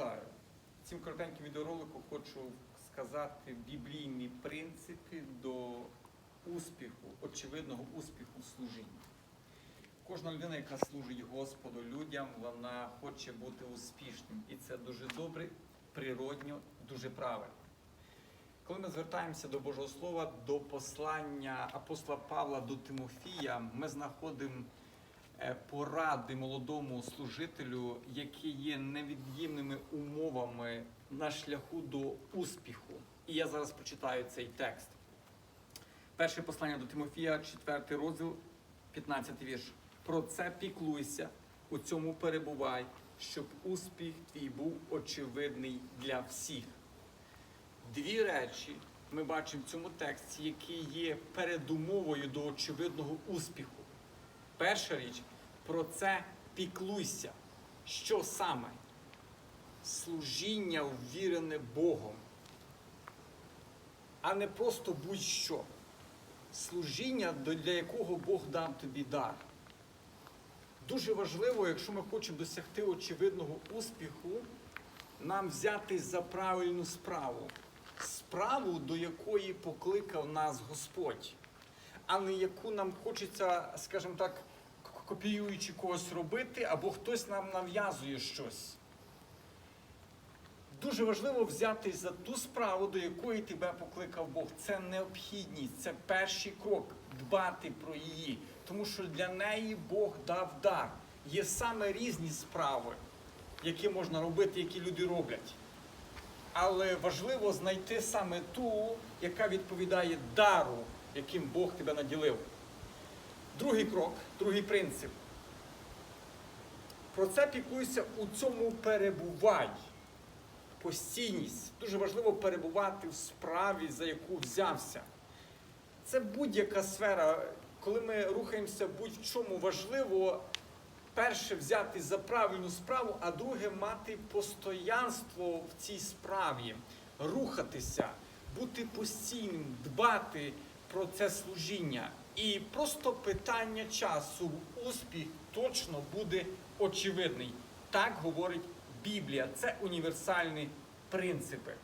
Вітаю! Цим коротеньким відеороликом хочу сказати біблійні принципи до успіху, очевидного успіху в служінні. Кожна людина, яка служить Господу людям, вона хоче бути успішним. І це дуже добре, природньо, дуже правильно. Коли ми звертаємося до Божого Слова, до послання апостола Павла до Тимофія, ми знаходимо поради молодому служителю, які є невід'ємними умовами на шляху до успіху. І я зараз прочитаю цей текст. Перше послання до Тимофія, 4 розділ, 15 вірш. Про це піклуйся, у цьому перебувай, щоб успіх твій був очевидний для всіх. Дві речі ми бачимо в цьому тексті, які є передумовою до очевидного успіху. Перша річ про це піклуйся. Що саме? Служіння ввірене Богом, а не просто будь-що. Служіння, для якого Бог дав тобі дар. Дуже важливо, якщо ми хочемо досягти очевидного успіху, нам взяти за правильну справу. Справу, до якої покликав нас Господь, а не яку нам хочеться, скажімо так, копіюючи когось робити, або хтось нам нав'язує щось. Дуже важливо взяти за ту справу, до якої тебе покликав Бог. Це необхідність, це перший крок дбати про її. Тому що для неї Бог дав дар. Є саме різні справи, які можна робити, які люди роблять. Але важливо знайти саме ту, яка відповідає дару, яким Бог тебе наділив. Другий крок, другий принцип. Про це піклуйся у цьому перебувай. Постійність. Дуже важливо перебувати в справі, за яку взявся. Це будь-яка сфера. Коли ми рухаємося будь-в чому, важливо перше взяти за правильну справу, а друге мати постоянство в цій справі, рухатися, бути постійним, дбати про це служіння. І просто питання часу, успіх точно буде очевидний. Так говорить Біблія. Це універсальні принципи.